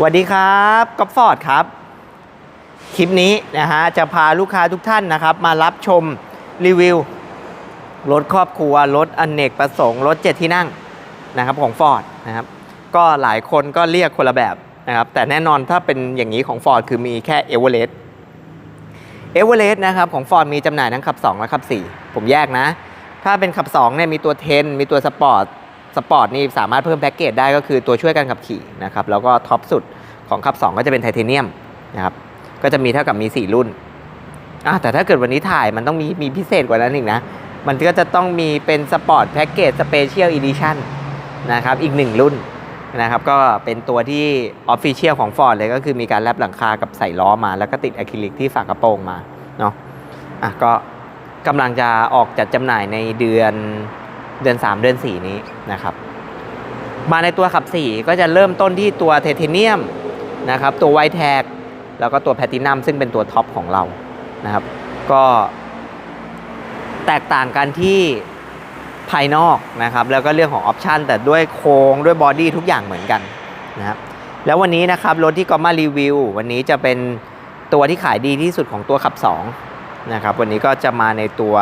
สวัสดีครับก๊อฟฟอร์ดครับ คลิปนี้นะฮะจะพาลูกค้าทุกท่านนะครับ มารับชมรีวิว รถครอบครัว รถอเนกประสงค์ รถเจ็ดที่นั่งนะครับของ Ford นะครับ ก็หลายคนก็เรียกคนละแบบนะครับ แต่แน่นอนถ้าเป็นอย่างนี้ของ Ford คือมีแค่ e v e r e s t e v e r e s t นะครับของ Ford มีจำหน่ายทั้งขับ 2 และขับ 4 ผมแยกนะ ถ้าเป็นขับ 2เนี่ยมีตัว 10 มีตัวสปอร์ต สปอร์ตนี่สามารถเพิ่มแพ็กเกจได้ก็คือตัวช่วยการขับขี่นะครับแล้วก็ท็อปสุดของขับ2ก็จะเป็นไทเทเนียมนะครับก็จะมีเท่ากับมี 4 รุ่นอะแต่ถ้าเกิดวันนี้ถ่ายมันต้องมีมีพิเศษกว่านั้นอีกนะ มันก็จะต้องมีเป็นสปอร์ตแพ็กเกจสเปเชียลอีดิชั่นนะครับอีกหนึ่งรุ่นนะครับก็เป็นตัวที่ออฟฟิเชียลของ Ford เลยก็คือมีการแลบหลังคากับใส่ล้อมา แล้วก็ติดอะคริลิกที่ฝากระโปรงมาเนาะอะก็กำลังจะออกจัดจำหน่ายในเดือน เดือน 3 เดือน 4 นี้นะครับ มาในตัวขับ 4 ก็จะเริ่มต้นที่ตัวเทเทเนียมนะครับ ตัวไวแท็กแล้วก็ตัวแพลตินัมซึ่งเป็นตัวท็อปของเรานะครับ ก็แตกต่างกันที่ภายนอกนะครับ แล้วก็เรื่องของออปชันแต่ด้วยโครงด้วยบอดี้ทุกอย่างเหมือนกันนะครับแล้ววันนี้นะครับรถที่ก็มารีวิว วันนี้จะเป็นตัวที่ขายดีที่สุดของตัวขับ2นะครับวันนี้ก็จะมาในตัว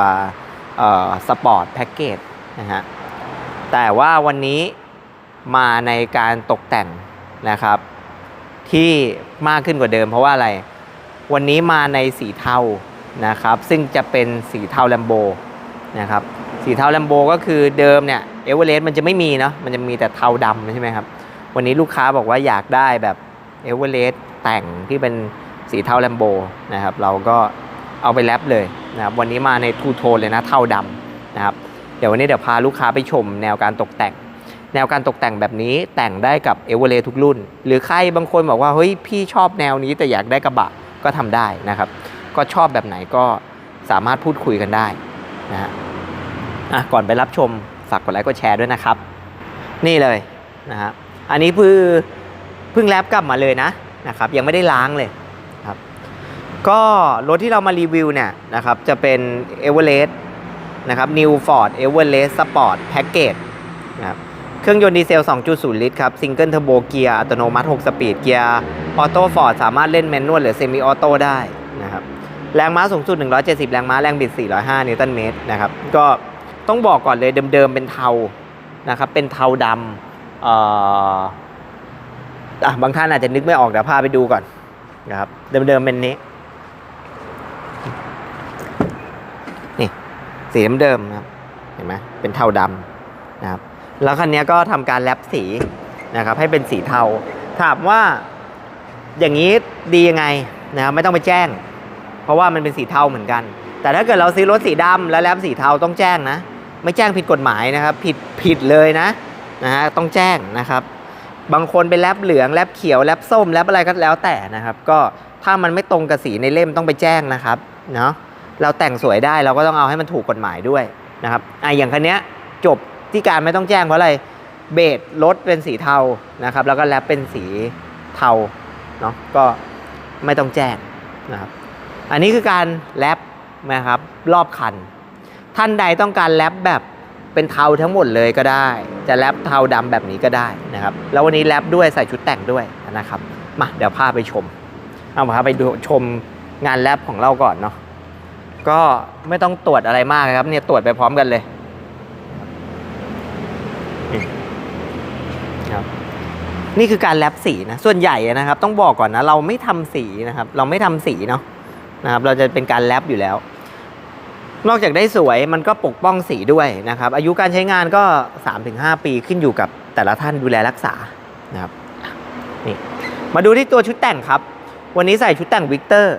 สปอร์ตแพ็กเกจ นะฮะแต่ว่าวันนี้มาในการตกแต่งนะครับ ที่มากขึ้นกว่าเดิม เพราะว่าอะไร วันนี้มาในสีเทานะครับ ซึ่งจะเป็นสีเทาแลมโบนะครับสีเทาแลมโบก็คือเดิมเนี่ยเอเวอเรสต์มันจะไม่มีเนาะมันจะมีแต่เทาดำใช่ไหมครับ วันนี้ลูกค้าบอกว่าอยากได้แบบเอเวอเรสต์แต่งที่เป็นสีเทาแลมโบนะครับ เราก็เอาไปแรปเลยนะครับ วันนี้มาในทูโทนเลยนะเทาดำนะครับ เดี๋ยววันนี้เดี๋ยวพาลูกค้าไปชมแนวการตกแต่ง แนวการตกแต่งแบบนี้แต่งได้กับเอเวอเรทุกรุ่น หรือใครบางคนบอกว่าเฮ้ยพี่ชอบแนวนี้แต่อยากได้กระบะก็ทำได้นะครับ ก็ชอบแบบไหนก็สามารถพูดคุยกันได้นะฮะอะก่อนไปรับชมฝากกดไลค์กดแชร์ด้วยนะครับ นี่เลยนะฮะอันนี้คือเพิ่งแลบกลับมาเลยนะนะครับยังไม่ได้ล้างเลยครับ ก็รถที่เรามารีวิวเนี่ยนะครับจะเป็น e v e r e s t นะครับ New Ford Everest Sport Package นะครับเครื่องยนต์ดีเซล 2.0 ลิตรครับซิงเกิลเทอร์โบเกียร์อัตโนมัติ 6 สปีดเกียร์ออโต้ฟอร์ดสามารถเล่นแมนนวลหรือเซมิออโต้ได้นะครับแรงม้าสูงสุด 170 แรงม้าแรงบิด 405 นิวตันเมตรนะครับก็ต้องบอกก่อนเลยเดิมๆเป็นเทานะครับเป็นเทาดำเอ่อบางท่านอาจจะนึกไม่ออกเดี๋ยวพาไปดูก่อนนะครับเดิมๆเป็นนี้ สีเดิมๆนะครับเห็นไหมเป็นเทาดำนะครับแล้วคันนี้ก็ทำการแรปสีนะครับให้เป็นสีเทา ถามว่าอย่างนี้ดียังไงนะครับไม่ต้องไปแจ้ง เพราะว่ามันเป็นสีเทาเหมือนกัน แต่ถ้าเกิดเราซื้อรถสีดำแล้วแรปสีเทาต้องแจ้งนะ ไม่แจ้งผิดกฎหมายนะครับ ผิดผิดเลยนะนะฮะต้องแจ้งนะครับ บางคนไปแรปเหลืองแรปเขียวแรปส้มแรปอะไรก็แล้วแต่นะครับ ก็ถ้ามันไม่ตรงกับสีในเล่มต้องไปแจ้งนะครับเนาะ เราแต่งสวยได้เราก็ต้องเอาให้มันถูกกฎหมายด้วยนะครับอะอย่างคันเนี้ยจบที่การไม่ต้องแจ้งเพราะอะไรเบสรถเป็นสีเทานะครับ แล้วก็แรปเป็นสีเทาเนาะก็ไม่ต้องแจ้งนะครับ อันนี้คือการแรปนะครับรอบคัน ท่านใดต้องการแรปแบบเป็นเทาทั้งหมดเลยก็ได้ จะแรปเทาดำแบบนี้ก็ได้นะครับ แล้ววันนี้แรปด้วยใส่ชุดแต่งด้วยนะครับ มาเดี๋ยวพาไปชม เอาพาไปดูชมงานแรปของเราก่อนเนาะ ก็ไม่ต้องตรวจอะไรมากครับเนี่ยตรวจไปพร้อมกันเลยนี่ครับนี่คือการแรปสีนะส่วนใหญ่นะครับ ต้องบอกก่อนนะ เราไม่ทำสีนะครับ เราไม่ทำสีเนาะนะครับ เราจะเป็นการแรปอยู่แล้ว นอกจากได้สวยมันก็ปกป้องสีด้วยนะครับ อายุการใช้งานก็ 3-5 ปีขึ้นอยู่กับแต่ละท่านดูแลรักษานะครับนี่มาดูที่ตัวชุดแต่งครับ วันนี้ใส่ชุดแต่งวิกเตอร์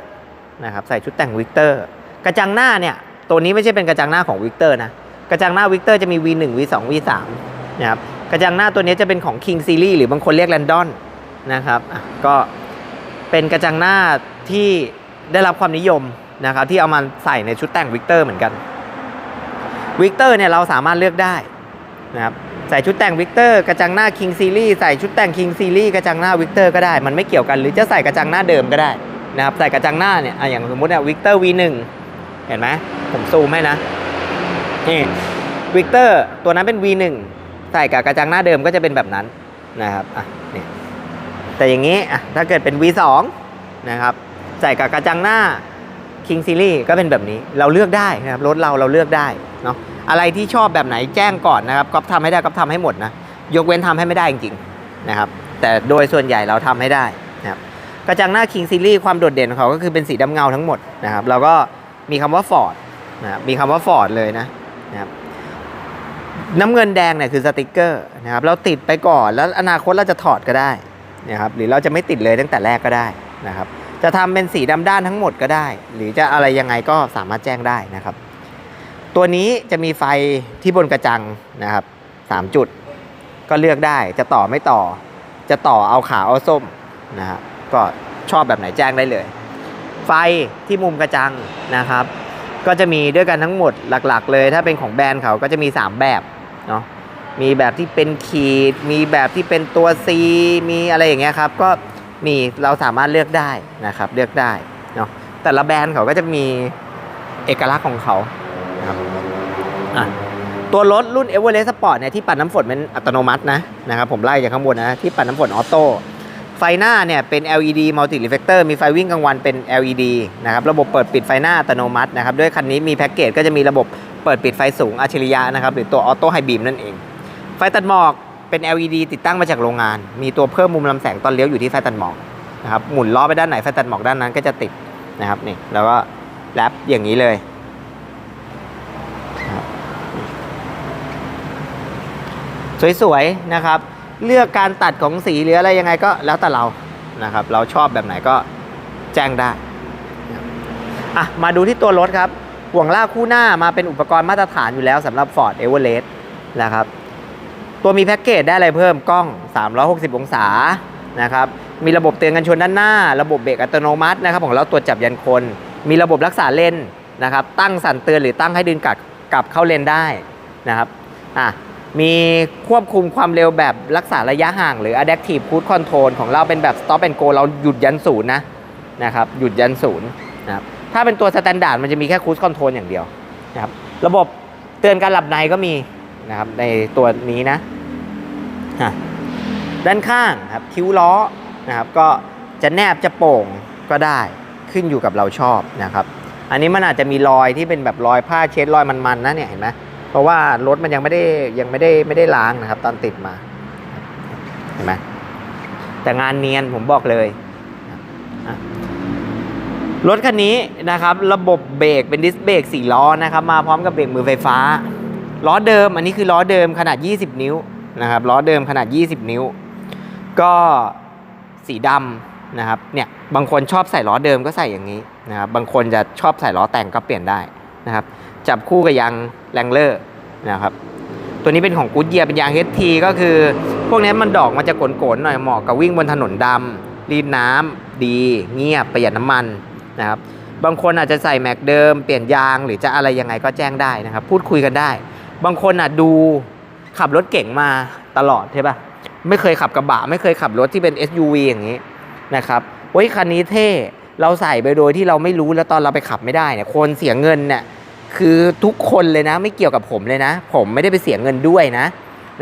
นะครับ ใส่ชุดแต่งวิกเตอร์ กระจังหน้าเนี่ย ตัวนี้ไม่ใช่เป็นกระจังหน้าของวิกเตอร์นะ กระจังหน้าวิกเตอร์จะมี V1 V2 V3 นะครับ กระจังหน้าตัวนี้จะเป็นของ King Series หรือบางคนเรียก Landon นะครับ ก็เป็นกระจังหน้าที่ได้รับความนิยมนะครับที่เอามาใส่ในชุดแต่งวิกเตอร์เหมือนกันวิกเตอร์เนี่ยเราสามารถเลือกได้นะครับใส่ชุดแต่งวิกเตอร์กระจังหน้า King Series ใส่ชุดแต่ง King Series กระจังหน้าวิกเตอร์ก็ได้ มันไม่เกี่ยวกันหรือจะใส่กระจังหน้าเดิมก็ได้นะครับใส่กระจังหน้าเนี่ยอะอย่างสมมติเนี่ยวิกเตอร์ V1 เห็นไหมผมซูมให้นะนี่วิกเตอร์ตัวนั้นเป็น V1 ใส่กับกระจังหน้าเดิมก็จะเป็นแบบนั้นนะครับอะนี่แต่อย่างนี้อะถ้าเกิดเป็น V2 นะครับใส่กับกระจังหน้า King Series ก็เป็นแบบนี้เราเลือกได้นะครับรถเราเราเลือกได้เนาะอะไรที่ชอบแบบไหนแจ้งก่อนนะครับก็ทำให้ได้ก็ทำให้หมดนะยกเว้นทำให้ไม่ได้จริงๆนะครับแต่โดยส่วนใหญ่เราทำให้ได้นะครับกระจังหน้า King Series ความโดดเด่นของเขาก็คือเป็นสีดำเงาทั้งหมดนะครับแล้วก็ มีคำว่า Ford นะครับมีคำว่า Ford เลยนะนะครับน้ำเงินแดงเนี่ยคือสติกเกอร์นะครับเราติดไปก่อนแล้วอนาคตเราจะถอดก็ได้นะครับหรือเราจะไม่ติดเลยตั้งแต่แรกก็ได้นะครับจะทำเป็นสีดำด้านทั้งหมดก็ได้ หรือจะอะไรยังไงก็สามารถแจ้งได้นะครับ ตัวนี้จะมีไฟที่บนกระจังนะครับสามจุดก็เลือกได้จะต่อไม่ต่อ จะต่อเอาขาวเอาส้มนะครับก็ชอบแบบไหนแจ้งได้เลย ไฟที่มุมกระจังนะครับ ก็จะมีด้วยกันทั้งหมดหลักๆ เลย ถ้าเป็นของแบรนด์เขาก็จะมี 3 แบบเนาะมีแบบที่เป็นขีด มีแบบที่เป็นตัว C มีอะไรอย่างเงี้ยครับ ก็มีเราสามารถเลือกได้นะครับ เลือกได้เนาะแต่ละแบรนด์เขาก็จะมีเอกลักษณ์ของเขานะครับอะตัวรถรุ่น e v e r e s t Sport เนี่ยที่ปัดน้ำฝนเป็นอัตโนมัตินะนะครับผมไล่จากข้างบนนะที่ปัดน้ำฝนออโต้ ไฟหน้าเนี่ยเป็น LED multi reflector มีไฟวิ่งกลางวันเป็น LED นะครับ ระบบเปิดปิดไฟหน้าอัตโนมัตินะครับ ด้วยคันนี้มีแพ็กเกจก็จะมีระบบเปิดปิดไฟสูงอัจฉริยะนะครับ หรือตัวออโต้ไฮบีมนั่นเอง ไฟตัดหมอกเป็น LED ติดตั้งมาจากโรงงาน มีตัวเพิ่มมุมลำแสงตอนเลี้ยวอยู่ที่ไฟตัดหมอกนะครับ หมุนล้อไปด้านไหนไฟตัดหมอกด้านนั้นก็จะติดนะครับนี่ แล้วก็แรปอย่างนี้เลยสวยๆนะครับ เลือกการตัดของสีหรืออะไรยังไงก็แล้วแต่เรานะครับ เราชอบแบบไหนก็แจ้งได้อะมาดูที่ตัวรถครับห่วงลากคู่หน้ามาเป็นอุปกรณ์มาตรฐานอยู่แล้วสำหรับ Ford Everest นะครับ ตัวมีแพ็กเกจได้อะไรเพิ่มกล้อง 360 องศานะครับมีระบบเตือนกันชนด้านหน้า ระบบเบรกอัตโนมัตินะครับของเราตรวจจับยันคน มีระบบรักษาเลนนะครับ ตั้งสั่นเตือนหรือตั้งให้ดึงกลับกลับเข้าเลนได้นะครับอะ มีควบคุมความเร็วแบบรักษาระยะห่าง หรือ adaptive cruise control ของเราเป็นแบบ stop and go เราหยุดยันศูนย์นะนะครับหยุดยันศูนย์นะครับถ้าเป็นตัวสแตนดาร์ดมันจะมีแค่ cruise control อย่างเดียวนะครับระบบเตือนการหลับในก็มีนะครับในตัวนี้นะอะด้านข้างครับคิ้วล้อนะครับก็จะแนบจะโป่งก็ได้ขึ้นอยู่กับเราชอบนะครับ อันนี้มันอาจจะมีรอยที่เป็นแบบรอยผ้าเช็ดรอยมันๆนะเนี่ยเห็นไหม เพราะว่ารถมันยังไม่ได้ยังไม่ได้ไม่ได้ล้างนะครับ ตอนติดมาเห็นไหมแต่งานเนียนผมบอกเลย รถคันนี้นะครับ ระบบเบรกเป็นดิสเบรกสี่ล้อนะครับ มาพร้อมกับเบรกมือไฟฟ้า ล้อเดิมอันนี้คือล้อเดิมขนาด 20 นิ้วนะครับล้อเดิมขนาด 20 นิ้ว ก็สีดำนะครับเนี่ยบางคนชอบใส่ล้อเดิมก็ใส่อย่างนี้นะครับบางคนจะชอบใส่ล้อแต่งก็เปลี่ยนได้นะครับ จับคู่กับยางแรงเลอร์นะครับตัวนี้เป็นของกูดเยียเป็นยาง HT ก็คือ พวกนี้มันดอกมันจะโกนๆหน่อยเหมาะกับวิ่งบนถนนดำรีดน้ำดีเงียบประหยัดน้ำมันนะครับบางคนอาจจะใส่แม็กเดิมเปลี่ยนยางหรือจะอะไรยังไงก็แจ้งได้นะครับ พูดคุยกันได้ บางคนอะดูขับรถเก่งมาตลอดใช่ปะไม่เคยขับกระบะไม่เคยขับรถที่เป็น SUV อย่างนี้นะครับเฮ้ยคันนี้เท่เราใส่ไปโดยที่เราไม่รู้แล้วตอนเราไปขับไม่ได้เนี่ยคนเสียเงินเนี่ย คือทุกคนเลยนะ ไม่เกี่ยวกับผมเลยนะ ผมไม่ได้ไปเสียเงินด้วยนะ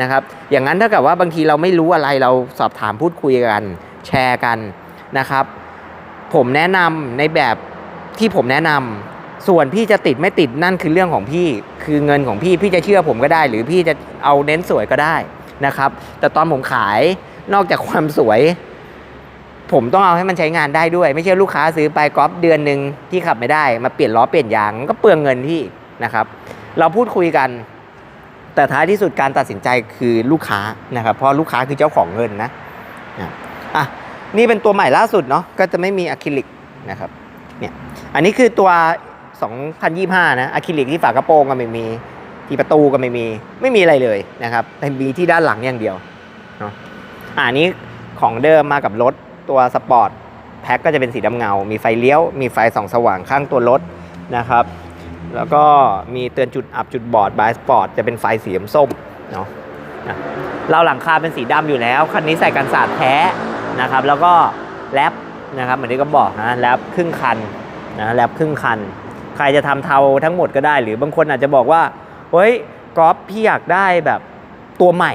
นะครับ อย่างนั้นถ้ากับว่าบางทีเราไม่รู้อะไรเราสอบถามพูดคุยกัน แชร์กันนะครับ ผมแนะนำในแบบที่ผมแนะนำส่วนพี่จะติดไม่ติดนั่นคือเรื่องของพี่คือเงินของพี่พี่จะเชื่อผมก็ได้ หรือพี่จะเอาเน้นสวยก็ได้นะครับ แต่ตอนผมขายนอกจากความสวย ผมต้องเอาให้มันใช้งานได้ด้วย ไม่ใช่ลูกค้าซื้อไปก๊อปเดือนหนึ่งที่ขับไม่ได้มาเปลี่ยนล้อเปลี่ยนยางก็เปลืองเงินพี่นะครับ เราพูดคุยกัน แต่ท้ายที่สุดการตัดสินใจคือลูกค้านะครับเพราะลูกค้าคือเจ้าของเงินนะนะอะนี่เป็นตัวใหม่ล่าสุดเนาะก็จะไม่มีอะคริลิกนะครับเนี่ยอันนี้คือตัว 2025 นะอะคริลิกที่ฝากระโปรงก็ไม่มีที่ประตูก็ไม่มีไม่มีอะไรเลยนะครับแต่มีที่ด้านหลังอย่างเดียวเนาะอ่านี้ของเดิมมากับรถ ตัวสปอร์ตแพ็คก็จะเป็นสีดำเงา มีไฟเลี้ยว มีไฟส่องสว่างข้างตัวรถนะครับ แล้วก็มีเตือนจุดอับจุดบอดบายสปอร์ตจะเป็นไฟสีน้ำส้มเนาะเราหลังคาเป็นสีดำอยู่แล้ว คันนี้ใส่กันสาดแท้นะครับ แล้วก็แรปนะครับเหมือนที่ก็บอกนะแรปครึ่งคันนะแรปครึ่งคัน ใครจะทำเทาทั้งหมดก็ได้ หรือบางคนอาจจะบอกว่าเฮ้ยก๊อฟพี่อยากได้แบบตัวใหม่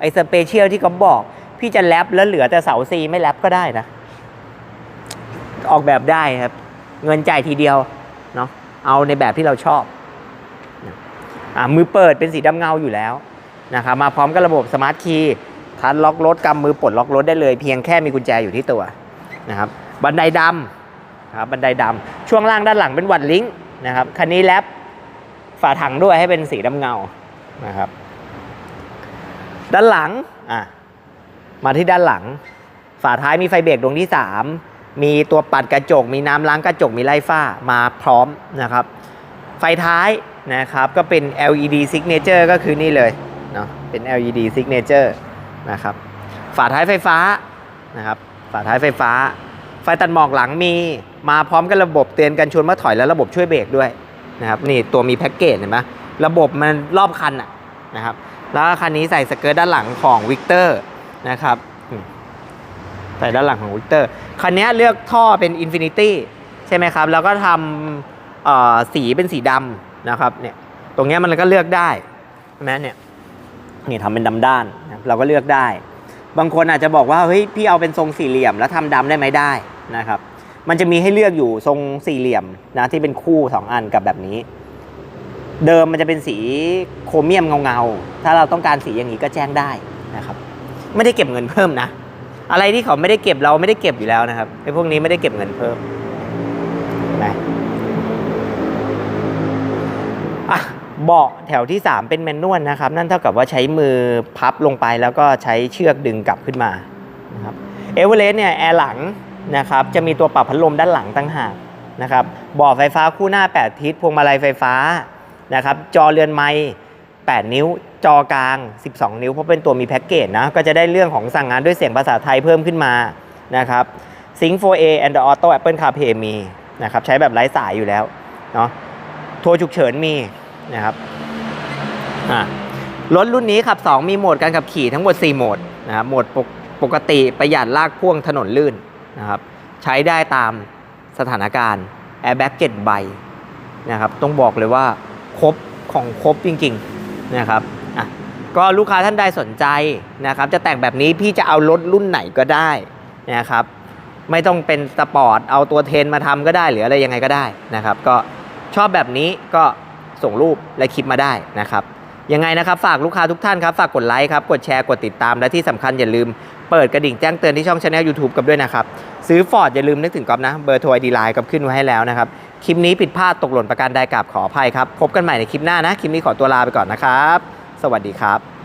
ไอ้สเปเชียลที่ก๊อฟบอก พี่จะแรปแล้วเหลือแต่เสาซีไม่แรปก็ได้นะ ออกแบบได้ครับ เงินจ่ายทีเดียวเนาะเอาในแบบที่เราชอบอ่ามือเปิดเป็นสีดำเงาอยู่แล้วนะครับมาพร้อมกับระบบสมาร์ทคีย์ทันล็อกรถกำมือปลดล็อกรถได้เลย เพียงแค่มีกุญแจอยู่ที่ตัวนะครับบันไดดำนะครับบันไดดำช่วงล่างด้านหลังเป็นวัดลิงก์นะครับคันนี้แรปฝาถังด้วยให้เป็นสีดำเงานะครับ ด้านหลังอะ มาที่ด้านหลัง ฝาท้ายมีไฟเบรกดวงที่ 3 มีตัวปัดกระจก มีน้ำล้างกระจกมีไล่ฝ้ามาพร้อมนะครับ ไฟท้ายนะครับก็เป็น LED signature ก็คือนี่เลยเนาะเป็น LED signature นะครับฝาท้ายไฟฟ้านะครับฝาท้ายไฟฟ้า ไฟตัดหมอกหลังมีมาพร้อมกับระบบเตือนกันชนเมื่อถอยและระบบช่วยเบรกด้วยนะครับนี่ตัวมีแพ็กเกจเห็นไหมระบบมันรอบคันอะนะครับแล้วคันนี้ใส่สเกิร์ตด้านหลังของวิกเตอร์ นะครับอืมใส่ด้านหลังของวิกเตอร์คันนี้เลือกท่อเป็นอินฟินิตี้ใช่ไหมครับ แล้วก็ทำเอ่อสีเป็นสีดำนะครับเนี่ยตรงเนี้ยมันก็เลือกได้ใช่ไหมเนี่ยนี่ทำเป็นดำด้านนะครับเราก็เลือกได้ บางคนอาจจะบอกว่าเฮ้ยพี่เอาเป็นทรงสี่เหลี่ยม แล้วทำดำได้ไหมได้นะครับ มันจะมีให้เลือกอยู่ทรงสี่เหลี่ยมนะที่เป็นคู่สองอันกับแบบนี้ เดิมมันจะเป็นสีโครเมียมเงาๆถ้าเราต้องการสีอย่างนี้ก็แจ้งได้นะครับ ไม่ได้เก็บเงินเพิ่มนะ อะไรที่เขาไม่ได้เก็บเราไม่ได้เก็บอยู่แล้วนะครับไอ้พวกนี้ไม่ได้เก็บเงินเพิ่มนะอะเบาะแถวที่ 3 เป็นแมนนวลนะครับ นั่นเท่ากับว่าใช้มือพับลงไปแล้วก็ใช้เชือกดึงกลับขึ้นมานะครับเอเวอเรสต์เนี่ยแอร์หลังนะครับจะมีตัวปรับพัดลมด้านหลังตั้งหากนะครับเบาะไฟฟ้าคู่หน้า 8 ทิศพวงมาลัยไฟฟ้านะครับจอเรือนไม้ 8 นิ้ว จอกลาง 12 นิ้ว เพราะเป็นตัวมีแพ็กเกจนะ ก็จะได้เรื่องของสั่งงานด้วยเสียงภาษาไทยเพิ่มขึ้นมานะครับ Sync 4A Android Auto Apple CarPlay มีนะครับใช้แบบไร้สายอยู่แล้วเนาะโทรฉุกเฉินมีนะครับรถรุ่นนี้ขับ 2 มีโหมดการขับขี่ทั้งหมด 4 โหมดนะครับโหมดปกปกติประหยัดลากพ่วงถนนลื่นนะครับใช้ได้ตามสถานการณ์ Airbag 7ใบนะครับต้องบอกเลยว่าครบของครบจริง ๆ นะครับอะก็ลูกค้าท่านใดสนใจนะครับ จะแต่งแบบนี้พี่จะเอารถรุ่นไหนก็ได้นะครับ ไม่ต้องเป็นสปอร์ตเอาตัวเทนมาทำก็ได้หรืออะไรยังไงก็ได้นะครับ ก็ชอบแบบนี้ก็ส่งรูปและคลิปมาได้นะครับยังไงนะครับ ฝากลูกค้าทุกท่านครับ ฝากกดไลค์ครับ กดแชร์ กดติดตาม และที่สำคัญอย่าลืม เปิดกระดิ่งแจ้งเตือนที่ช่องชาแนลยูทูบกับด้วยนะครับ ซื้อฟอร์ดอย่าลืมนึกถึงก๊อฟนะ เบอร์โทรไอดีไลน์กับขึ้นไว้ให้แล้วนะครับ คลิปนี้ผิดพลาดตกหล่นประการใดกราบขออภัยครับ พบกันใหม่ในคลิปหน้านะ คลิปนี้ขอตัวลาไปก่อนนะครับ สวัสดีครับ